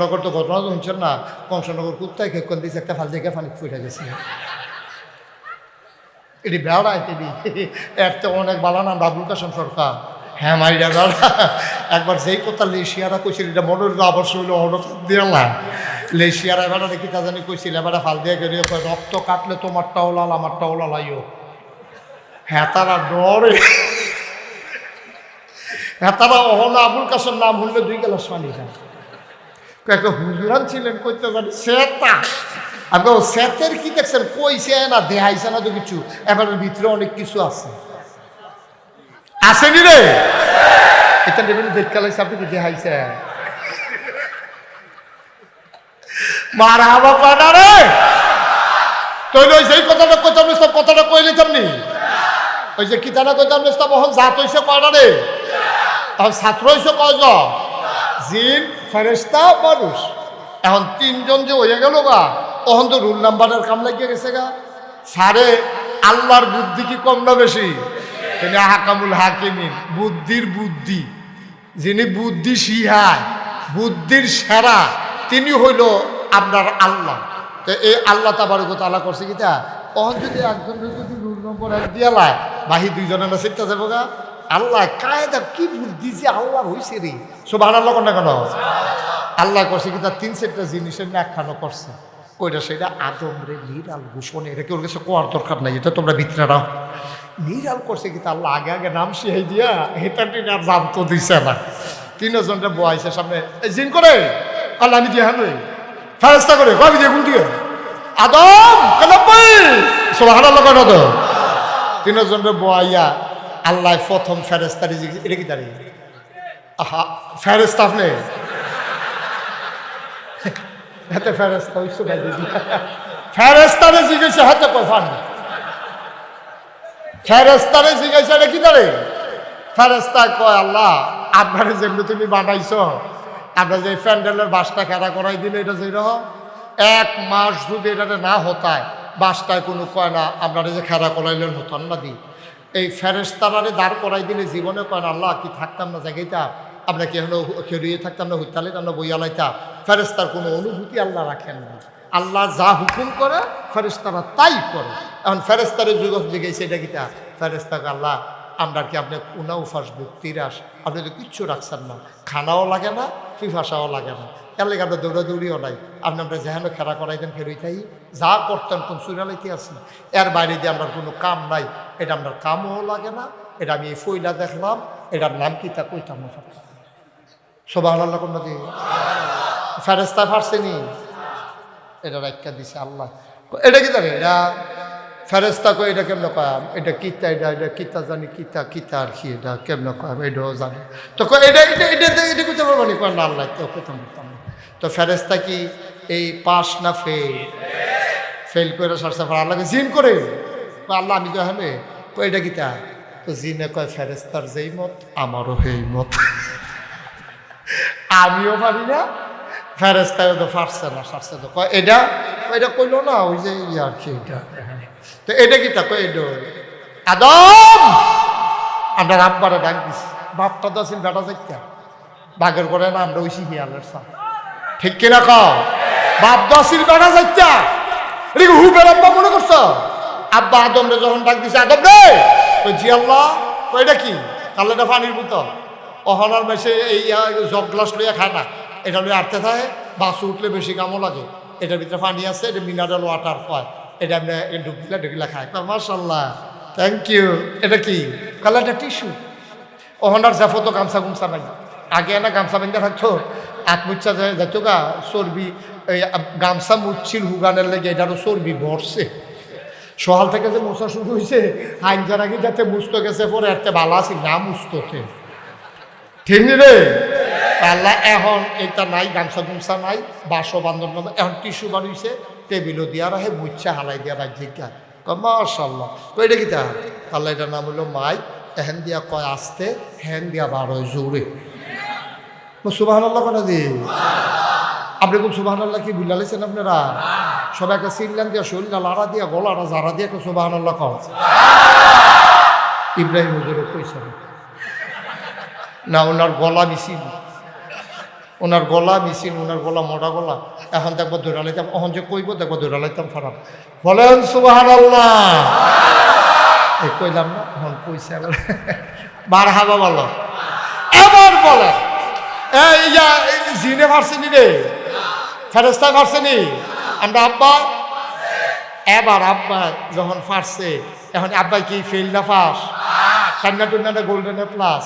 নগর তো ঘটনা তো শুনছেন না, কংসনগর কুত্তায় খেয়ে দিয়েছে একটা ফাল জায়গায় পানি ফুটে গেছে। এটি বেড়ায় তিনি এর তো অনেক বালা নাম বাবুল কাসম সরকার। হ্যাঁ মাইরা বেড়া। একবার যেই কথা লেশিয়ারা কইছিল, এটা মনের আবার শুনলো হঠাৎ দিলাম লেশিয়ারা এবার দেখি তা জানি কইছিল, এবার ফাল দিয়ে গেলে রক্ত কাটলে তোমারটাও লাল আমারটাও লালাইও হ্যাঁ তারা ডরে। হ্যাঁ তারা অহন আবুল কাসেম নাম শুনলে দুই গেলাস পানি খায়। হুজুরান ছিলেন কইতে জানি সেতা আমি ও সেতের কি দেখছেন? কইছে না দেহাইছে না তো কিছু। এবার ভিতরে অনেক কিছু আছে। আসেনি রে? এটা নেবেন দেখকালে আপনি কি দেহাইছে মারা হাবা পানা রে! তৈরি হয়েছে এই কথাটা কইতাম সব কথাটা কইলে তেমনি ওই যে কিতানা কইতাম সব এখন জাত হয়েছে কয়টা রে। এখন ছাত্র হয়েছে কয়জন? জিন ফেরেস্তা মানুষ। এখন তিনজন যে হয়ে গেল গা, তখন তো রুল নাম্বারের কাম লাগিয়ে গেছে গা। সারে, আল্লাহর বুদ্ধি কি কম না বেশি? তিনি হাকামুল হাকিমিন, বুদ্ধির বুদ্ধি। যিনি বুদ্ধি শিহায় বুদ্ধির সেরা, তিনি হইল আপনার আল্লাহ। তো এই আল্লাহ তাবারক তালা করছে কি তা? তখন যদি একজন যদি রুল নম্বর এক দিয়া লাই বাহি দুইজনের না চিন্তা যাব গা। আল্লাহ কায়দা কি বুদ্ধি যে আল্লাহ হয়েছে রে। সব আল্লাহ কোনটা কেন? আল্লাহ করছে কি তার তিন চারটা জিনিসের ন্যাখানো করছে। ওইটা সেটা আদম রে নিরাল ভূষণ এটা কেউ কাছে কোয়ার দরকার নাই? এটা তোমরা ভিতরে রাও নিরাল করছে কি আল্লাহ আগে আগে নাম শিখাই দিয়া টিন আর জানতো দিছে না। তিনজনটা বয়াইছে সামনে। জিন করে? আল্লাহ আমি দিয়ে হানবে ফেরস্তা করে? কবি দিয়ে গুল দিয়ে? আদম কালাব্বাই সোহান আল্লাহ কেন তো? তিনজনটা বয়াইয়া আল্লাহ প্রথম ফেরেস্তারি জিজ্ঞেস এটা কি দাঁড়িয়ে আহা ফেরেস্তা আপনি? হাতে ফেরেস্তা ওই সময় দিদি ফেরেস্তারে জিজ্ঞেস হাতে কয় ফান ফেরেস্তারে জিজ্ঞেস, এটা কি দাঁড়ে ফেরেস্তা কয়, আল্লাহ, আপনারে যেমনি তুমি বানাইছ, আমরা যে প্যান্ডেলের বাসটা খেলা করাই দিলে এটা যে এক মাস যদি এটা না হতায়, বাসটায় কোনো কয় না, আপনারা যে খেলা করাইলেন হতান না দি। এই ফেরেস্তারারে দাঁড় করাই দিলে জীবনে কয় আল্লাহ কি থাকতাম না জায়গাটা আমরা কি এখন খেরিয়ে থাকতাম না, হইতালে আমরা বইয়ালাইতা? ফেরেস্তার কোনো অনুভূতি আল্লাহ রাখেন না। আল্লাহ যা হুকুম করে ফেরেস্তারা তাই করে। এখন ফেরেস্তারের যুগ জিগেছে এটা কিটা ফেরেস্তাকে আল্লাহ, আমরা কি আপনি উনা উফাস বুক তিরাস আপনি তো কিচ্ছু রাখছেন না। খানাও লাগে না, ফিফাসাও লাগে না। এর লেগে আমরা দৌড়াদৌড়িও নাই আপনি আমরা যেখানে খেলা করাইতেন ফেরই থাই যা করতেন কোন সুরালাইতে আছি এর বাইরে দিয়ে আমরা কোনো কাম নাই। এটা আমরা কামও লাগে না। এটা আমি এই ফইলা দেখলাম। এটার নাম কি তা কইতাম সোবাহ আল্লাহ কোন নদী ফেরেস্তা ফারসেনি এটা রাখা দিছে আল্লাহ। এটা কি জানি? এটা ফেরেস্তা কই এটা কেমন কয়াম এটা কিতা এটা এটা কিতা জানি কিতা কিতা আর কি এটা কেমন কয়াম এটাও জানি। তো এটা এটা এটা এটা করতে পারব নি? আল্লাহ তো করতাম তো ফেরেস্তা কি এই পাস না ফেল? ফেল করে সারসাফার আল্লাহকে জিন করে? আল্লাহ, আমি তো হ্যাঁ কয়, এটা কিতা তো? জিনে কয় ফেরেস্তার যেই মত, আমারও সেই মত। আমিও পারি না ফেরেস্তায় তো ফারছে না ফারছে তো। কয়, এটা? এটা কইলো না, ওই যে ইয়ে আর কি, এটা তো এটা কি তা? কয়, এটা আদম! আমরা আব্বারে ডাক দিস বাপটা তো আছেন বেটা যাইতা বাঘের করে না, আমরা ওই শিখিয়ালের সা ঠিক কিনা কও? বাপ দশির বেটা যাইতা এটা হু বেড়াব্বা মনে করছ? আব্বা আদম রে যখন ডাক দিছে, আদম রে! কই, জি আল্লাহ। কই, এটা কি? তাহলে এটা পানির বোতল। অহনার মেসে এই জগ গ্লাস লইয়া খায় না। এটা লইয়া আটতে থাকে, বাস উঠলে বেশি কামও লাগে। এটার ভিতরে পানি আছে, এটা মিনারেল ওয়াটার হয়। এটা আপনি ঢুকলে ঢুকলে খায়। মার্শাল্লাহ থ্যাংক ইউ এটা কি? কালার এটা টিস্যু। অহনার জাফো তো গামছা গুমছা নাই। আগে না গামছা বেঁধে থাকতো আত মুচ্ছা যাইতো গা চর্বি, এই গামছা মুচ্ছিল হুগানের লেগে এটারও চর্বি ভরছে। সকাল থেকে যে মোছা শুরু হয়েছে আইন যারা কি যাতে মুছতে গেছে পরে এতে ভালো আছি, না মুছতে ঠিক নি রে? আল্লাহ এখন এটা নাই, গামছা গুমছা নাই বাসো বান্ধব এখন টিস্যু বানিয়েছে টেবিলও দিয়া রাখে মুচ্ছা হালাই দিয়া রাজ্যিক গা মাশাল্লাহ তো এটা কি তা? আল্লাহ এটার নাম হলো মাই এহেন দিয়া কয় আসতে, হেন দিয়া বারো জোরে। সুবাহ আপনি কোন সুবাহ কি বুঝলাইছেন আপনারা? সবাই একটা সিনলাম দিয়া, শরীরটা লাড়া দিয়া, গলাটা জারা দিয়া একটা সুবাহ ইব্রাহিম না, ওনার গলা মিছিল। ওনার গলা মিছিল, ওনার গলা মোটা গলা। এখন দেখব দৌড়ালাইতাম এখন যে কইব দেখব দৌড়ালাইতাম খারাপ। বলেন সুবাহান আল্লাহ কইলাম না, এখন কইছে বার হাবা বলো। এবার বলে এই, ইয়া জিনে পারছেনি রে? ফেরেস্তা পারছেনি আমরা আব্বা? এবার আব্বা যখন ফারছে এখন আব্বাই কি ফেল না ফাঁস? কান্না টুন্নাটা গোল্ডেন প্লাস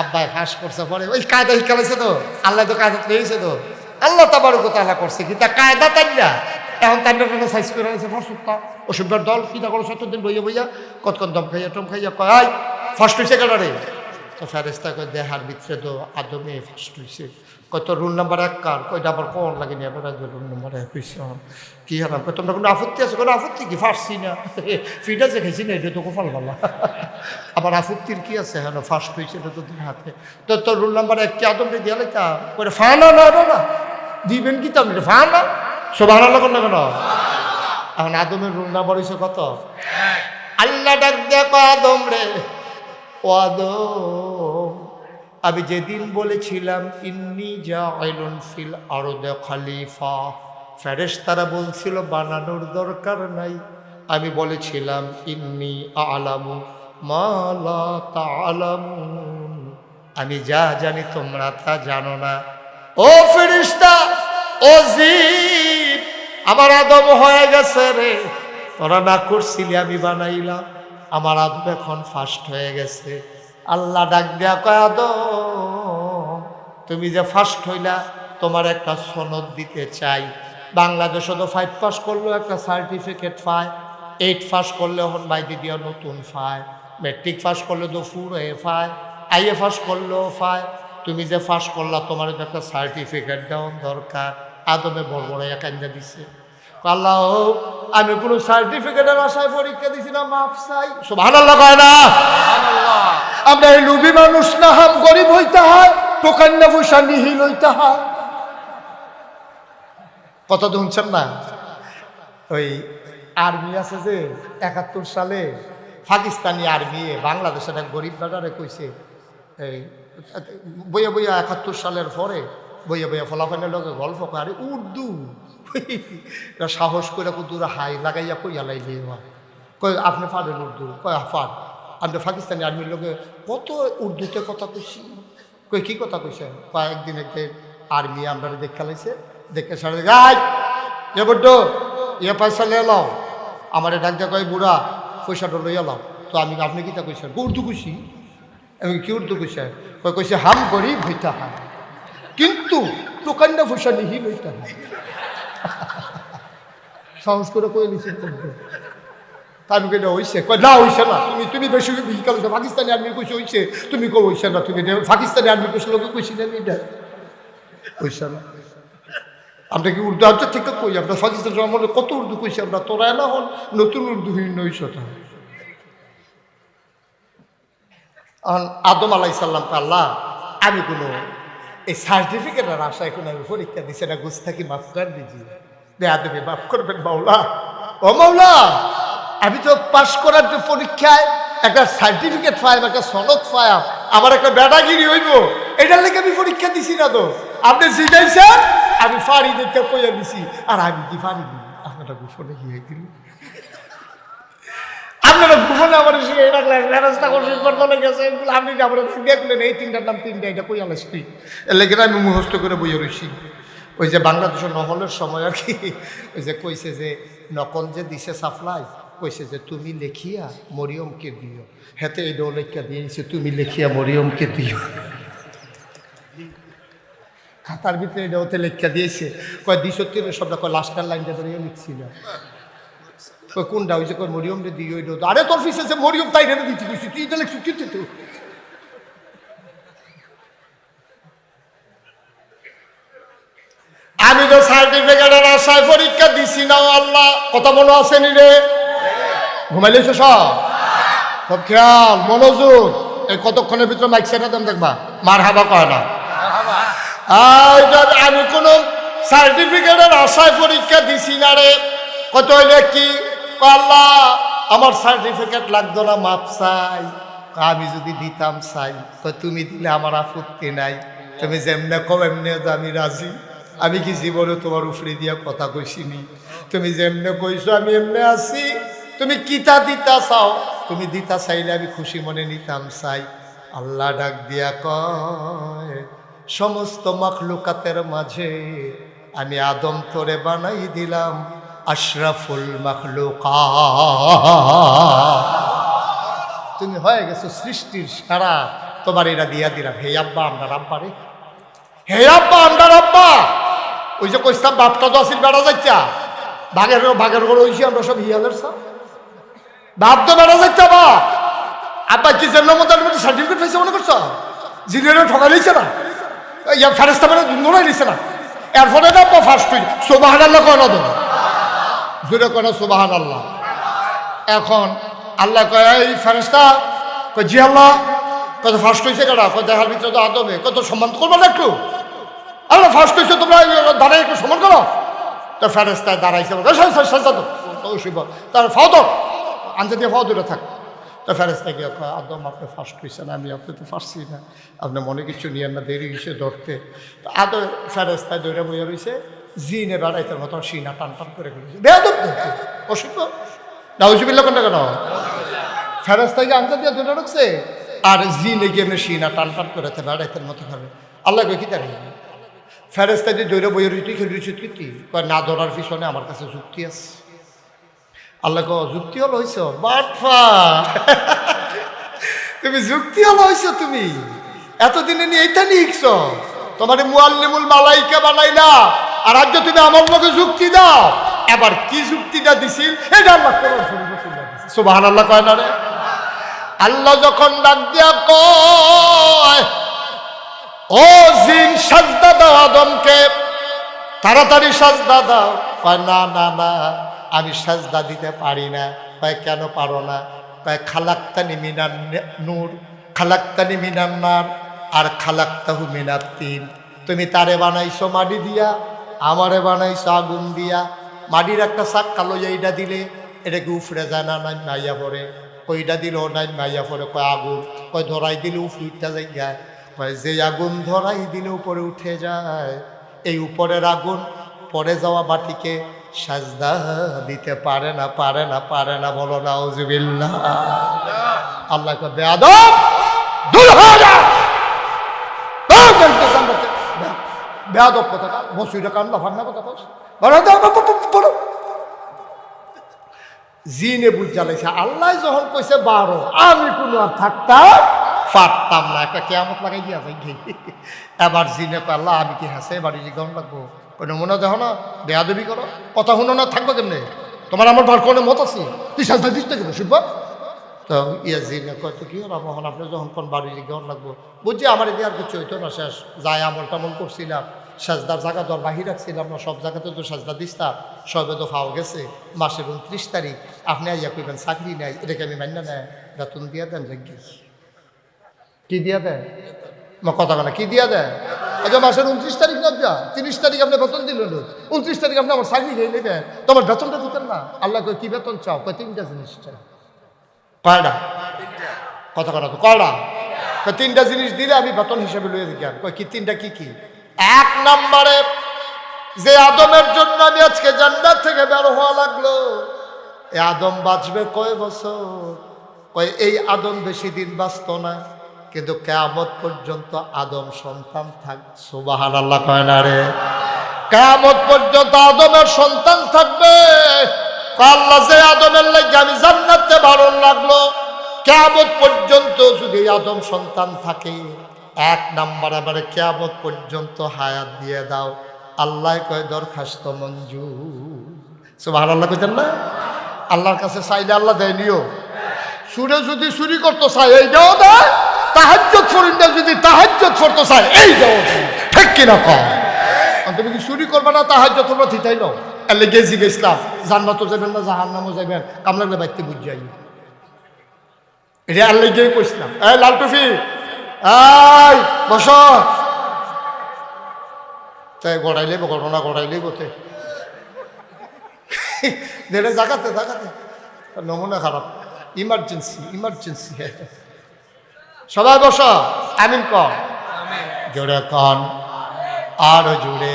আব্বাই ফাঁস করছে পরে। ওই কায়দা শিখালাইছে তো? আল্লাহ তো কায়দা পেয়েছে তো? আল্লাহ তাবার তালা করছে কি? কায়দা তাই এখন তার টানা সাইজ করে অসুবিধার দল কিনা করো সত্যদিন বইয়া বইয়া, কতক্ষণ দম খাইয়া টম খাইয়া কয় ফার্স্ট হয়েছে তো ফেরেস্তা কয় দেহার ভিতরে তো আদমে ফার্স্ট হয়েছে কত রুল নাম্বার এক কার? কয়টা আবার কোন লাগেনি আবার রুল নাম্বার এক হয়েছে কি হারাম তোমরা কোনো আপত্তি আছে? কোনো আপত্তি কি? ফার্সি না? ফিটা যে খাইছি না এটা তো কোফাল ভালো। আবার আপত্তির কি আছে? হ্যাঁ ফার্স্ট হয়েছে এটা তো হাতে। তো তোর রুল নাম্বার এক কি আদমরে দিয়ে লাইতা? করে ফানা না না না। দিবেন কি তো ফানা? সব আনা লাগন না কেন? এখন আদমের রুল নাম্বার হয়েছে কত? আল্লাহ ডাক দেখো আদম রে ও আদম। আমি যেদিন বলেছিলাম, ইন্নি যা আইলন ফিল আরও দে খালিফা। ফ্যারেস তারা বলছিল, বানানোর দরকার নাই। আমি বলেছিলাম, ইন্নি আলামু মালা তা আমি যা জানি তোমরা তা জানো না। ও ফেরিস্তা ও জিব আমার আদম হয়ে গেছে রে। তোরা না করছিলি আমি বানাইলাম, আমার আদম এখন ফার্স্ট হয়ে গেছে। আল্লাহ ডাক দেয়া কয় তুমি যে ফার্স্ট হইলা, তোমার একটা সনদ দিতে চাই। বাংলাদেশে তো ফাইভ পাস করলেও একটা সার্টিফিকেট পায়। এইট পাস করলে হন বাইদি দিয়া নতুন পায়। মেট্রিক পাস করলে তো ফুর এ পায়। আইএ পাস করলেও পায়। তুমি যে পাস করলা, তোমার তো একটা সার্টিফিকেট দেওয়ার দরকার। আদমে বড় বড় একান্দা দিছে। আল্লাহ, আমি কোনো সার্টিফিকেটের আশায় পরীক্ষা দিছি না, মাপ চাই। আল্লাহ কয় না। আমরা এই লুবি মানুষ না হাম, গরিব হইতে হয় টোকান না পয়সা নিহিল হইতে হয়। কথা শুনছেন না? ওই আর্মি আছে যে, একাত্তর সালে পাকিস্তানি আর্মি বাংলাদেশের এক গরিব দাদারে কইছে, এই, বইয়া বইয়া একাত্তর সালের পরে, বইয়া বইয়া ফলাফলের লোকে গল্প করে উর্দু। সাহস করে কুতুরা হাই লাগাইয়া কইয়া লাইলে কই আপনি পারেন উর্দু? কয় ফার আপনি পাকিস্তানি আর্মির লোকে কত উর্দুতে কথা কইছি? কই, কি কথা কইছে? কয়েকদিন একদিন আর্মি আমরা দেখা লাইছে, দেখে সারা গাই এ বড্ড ইয়ে পয়সা লে এলাও আমার ডাক কয়, বুড়া, পয়সাটা লই এলাও তো আমি, আপনি কিতা কইছেন? উর্দু কইছি? আমি কি উর্দু কইছে কয়, কইছে, হাম গরিব হইতা হাম কিন্তু টোকান্ডা পয়সা নিহি লইতা হয়। সাহস করে করবে তা আমি কেটে হইছে। কয় না হইছে না। তুমি তুমি বেশি বিকাল পাকিস্তানি আর্মি কইছে হইছে। তুমি কো হইছে না তুমি। পাকিস্তানি আর্মি কইছে, লোকে কইছি না এটা। হইছে না। আমরা কি উর্দু আচ্ছা ঠিক কই আমরা পাকিস্তান সম্বন্ধে কত উর্দু কইছি আমরা? তোরা না হন, নতুন উর্দু হইছ তা আদম আলাই সাল্লাম আল্লাহ, আমি কোনো এই সার্টিফিকেটের আশায় কোনো আমি পরীক্ষা দিছি না গুস্তাকি মাফ কর দিজি বেয়াদবি মাফ করবেন, মাওলা। ও মাওলা আমি তো পাশ করার যে পরীক্ষায় একটা সার্টিফিকেট পাই একটা সনদ পাই আমার একটা বেড়াগিরি হইব, এটার লেগে আমি পরীক্ষা দিছি না তো। আপনি জিজ্ঞাসা আমি ফাড়ি দেখতে কইয়া দিছি। আর আমি কি পারিনি আপনারা গোপনে কি হয়েছিল আপনারা গোপনে আমার রাখলেন ব্যবস্থা করছেন, বর্তমানে গেছে, এগুলো আপনি দেখলেন, এই তিনটার নাম তিনটা, এটা কই আলাসি এর লেগে আমি মুখস্থ করে বইয়ে রইছি। ওই যে বাংলাদেশের নহলের সময় আর কি, ওই যে কইছে যে নকল যে দিছে সাপ্লাই কইছে যে তুমি লেখিয়া মরিয়মকে দিও হেতে এই লেখা দিয়েছে তুমি লেখিয়া মরিয়মকে দিও খাতার ভিতরে এটা ওতে লেখা দিয়েছে। কয় দ্বিশত্তরের শব্দ, কয় লাস্টার লাইনটা ধরে লিখছিল কয় কোনটা হয়েছে কয় মরিয়ম রে দিও এটা আরে তোর ফিসে যে মরিয়ম তাই রে দিচ্ছি কইছি তুই এটা লিখছিস কিন্তু তুই আমি তো সার্টিফিকেটের আশায় পরীক্ষা দিছি না আল্লাহ, কথা মনে আসেনি রে? ঘুমাইলেছ সব? সব খেয়াল, মনোযোগ। এই কতক্ষণের ভিতরে মাইক সেটা দেন দেখবা? মার হাবা কয় না। আমি কোনো সার্টিফিকেটের আশায় পরীক্ষা দিছি না রে। কত হইলে কি? আল্লাহ, আমার সার্টিফিকেট লাগতো না, মাপ চাই। আমি যদি দিতাম চাই। তো তুমি দিলে আমার আপত্তি নাই। তুমি যেমনে কম এমনি আমি রাজি। আমি কি জীবনে তোমার উফরে দিয়া কথা কইছিনি তুমি যেমনে কইছো, আমি এমনি আছি। তুমি কিতা দিতা চাও? তুমি দিতা চাইলে আমি খুশি মনে নিতাম চাই। আল্লাহ ডাক দিয়া কয়, সমস্ত মখলুকাতের মাঝে আমি আদম তোরে বানাই দিলাম, আশরাফুল মখলুকা। তুমি হয়ে গেছো সৃষ্টির সারা। তোমার এরা দিয়া দিলাম। হে আব্বা, আমরা আব্বা রে। হে আব্বা, আমরা আব্বা ওই যে কইস্তাম বাপটা তো আসিল বেড়া যাচ্ছা বাঘের বাঘের করে ওইছি আমরা সব হিয়ালের সব বাপ তো বেড়া যাচ্ছা বা আব্বা কি জন্য মতো সার্টিফিকেট পাইছে মনে করছ জিনিয়ারে ঠকা লইছে না ইয়া ফেরেস্তা মানে নোড়াই নিছে না এর ফলে না আব্বা ফার্স্ট হইছে সোবাহান আল্লাহ কয় না তো জোরে কয় না সোবাহান আল্লাহ এখন আল্লাহ কয় এই ফেরেস্তা কয় জি আল্লাহ কত ফার্স্ট হয়েছে কেনা কত দেখার ভিতরে তো আদমে কত সম্মান করব না একটু আল্লাহ ফার্স্ট হয়েছে তোমরা দাঁড়াই একটু সম্মান করো তো ফেরেস্তায় দাঁড়াইছে তার ফাও তো আনতে হওয়া দূরে থাক। তো ফেরেস্তা গিয়ে কয়, আদম, আপনি ফার্স্ট হয়েছেন আমি আপনি তো পারছি না আপনি মনে কিছু নিয়ে না, দেরি হয়েছে ধরতে। তো আদম ফেরেস্তায় দৌড়ে বইয়া রয়েছে জিনে বেড়াইতে মতো সিনা টান টান করে গেছে বেয়াদব দেখতে অসুখ নাউজুবিল্লা কোনটা কেন? ফেরাস্তাকে আনতে দিয়ে ধরে রাখছে, আর জিনে গিয়ে এমনি সিনা টান টান করে বেড়াইতেন মতো খাবে আল্লাহ কি তার? ফেরেস্তা দিয়ে দৈরে বইয়ের রুটি খেয়ে রুচি কি না, ধরার পিছনে আমার কাছে যুক্তি আছে। আল্লাহ কো যুক্তি হলো হইছ? বাটফা। তুমি যুক্তি হলো হইছ তুমি। এতদিনে নিয়ে এইটা নিয়েছ তোমার মুআল্লিমুল মালাইকা বানাইলা। আর আজ তুমি আমার লগে যুক্তি দাও। এবার কি যুক্তিটা দিছিল এটা আল্লাহ তুলে সুবহানাল্লাহ কয় না রে? আল্লাহ যখন ডাক দিয়া কয়, ও জিন, সাজদা দাও আদমকে। তাড়াতাড়ি সাজদা দাও। কয়, না না না। আমি সাজদা দিতে পারি না। কয়, কেন পারো না? কয় খালাক্তানি মিনার নূর খালাক্তানি মিনার নার, আর খালাক্তাহু মিনার তিন। তুমি তারে বানাইছো মাটি দিয়া, আমারে বানাইছো আগুন দিয়া। মাটির একটা চাক্কা লইয়া এইটা দিলে, এটা কি উফরে যায় না, নাই মাইয়া পড়ে? কইটা দিলেও নাই মাইয়া পড়ে, কয়, আগুন। কয়, ধরাই দিলে উঠতে যাই যায় কয়, যে আগুন ধরাই দিলে উপরে উঠে যায়। এই উপরের আগুন পরে যাওয়া বাটিকে সাজদা দিতে পারে না পারে না পারে না, বলো না ওজুবিল্লা আল্লাহ দূর হয়ে বেয়াদব কথা বসুইটা কান্না ফান্না কথা বস। জিনে বুঝ জ্বালাইছে, আল্লাহ যখন কইছে, বারো, আমি কোনো আর থাকতাম পারতাম না। একটা কেয়ামত লাগাই দিয়া যাই এবার জিনে আল্লাহ, আমি কি হাসে বাড়ি জিজ্ঞাসা লাগবো কোনো মনে দেখো না, বেয়াদবি করো। কথা শুনো না, থাকব কেমনে? তোমার আমার বার কোনো মত আছে? তুই সাজদা দিস না কেন, শুনব? তো ইয়া জিনে কয়, তো কি হলো মোহন আপনি যখন কোন বাড়ি জিজ্ঞাসা লাগবো। বুঝছি আমার এদিকে আর কিছু হইতো না, শেষ। যাই আমল টামল করছিলাম, সাজদার জায়গা তো বাহির রাখছিলাম না, সব জায়গাতে তো সাজদা দিস্তাম সবে তো ফাও গেছে, মাসের উনত্রিশ তারিখ। আপনি আইয়া কইবেন, চাকরি নাই, এটাকে আমি মান্য নেয়। বেতন দিয়া দেন, যাকি কি দিয়া দেয়? কথা বলে কি দিয়া দেয়? আচ্ছা মাসের উনত্রিশ তারিখ না যা তিরিশ তারিখ আপনি বেতন দিল উনত্রিশ তারিখ আপনি আমার চাকরি খেয়ে নেবেন তোমার বেতনটা দিতেন না। আল্লাহ কই কি বেতন চাও? কয়, তিনটা জিনিস চাই। কয়টা? কথা কথা তো কয়টা? কয়, তিনটা জিনিস দিলে আমি বেতন হিসেবে লইয়ে দিই কয়, কি, তিনটা কি কি? এক নম্বরে, যে আদমের জন্য আমি আজকে জান্নাত থেকে বের হওয়া লাগল এই আদম বাঁচবে কয় বছর? কয়, এই আদম বেশি দিন বাঁচত না। কিন্তু কেয়ামত পর্যন্ত আদম সন্তান থাক সুবাহান আল্লাহ কয় না রে। কেয়ামত পর্যন্ত আদমের সন্তান থাকবে। আল্লাহ, যে আদমের লাগে আমি জান্নাতে ভালো লাগল। কেয়ামত পর্যন্ত যদি আদম সন্তান থাকে, এক নাম্বার এবারে কেয়ামত পর্যন্ত হায়াত দিয়ে দাও। আল্লাহ কয়, দরখাস্ত মঞ্জু সুবাহ আল্লাহ কইতেন না? আল্লাহর কাছে চাইলে আল্লাহ দেয়, নিও। সুরে যদি চুরি করতে চায় এইটাও দেয়। তাহাজ্জত ফরিন্দা যদি তাহাজ্জত করতে চায় এইটাও দেয়। ঠিক কম তুমি কি চুরি করবে না তাহাজ্জত তোমরা থিতাই নাও এলে গেছি গেছিলাম জান্নাতও যাবেন না, জাহান্নামও যাবেন কামলাগলে বাইতে বুঝ যাই এটা আল্লাহ গিয়ে কইছিলাম এই লাল টুফি, এই, বস। তাই গড়াইলে ঘটনা গড়াইলে গোতে দেড়ে জাগাতে জাগাতে। নমুনা খারাপ। Emergency emergency. সবাই বস। আমিন কর। জোরে কন। আরও জুড়ে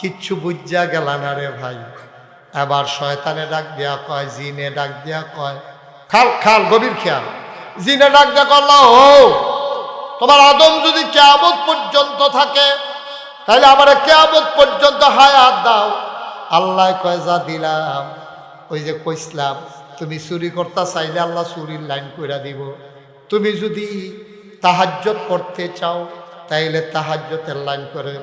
কিচ্ছু বুঝা গেল না রে ভাই। এবার শয়তানে ডাক দিয়া কয় জিনে ডাক দিয়া কয়। খাল খাল গভীর খেয়াল। জিনে ডাক দিয়া করল ও তোমার আদম যদি কেয়ামত পর্যন্ত থাকে তাহলে আমার কেয়ামত পর্যন্ত হায়াত দাও। আল্লাহ কয় যা দিলাম ওই যে কইসলাম তুমি চুরি করতে চাইলে আল্লাহ চুরির লাইন কইরা দিব। তুমি যদি তাহাজ্জত করতে চাও, তাইলে তাহাজ্জতের লাইন করে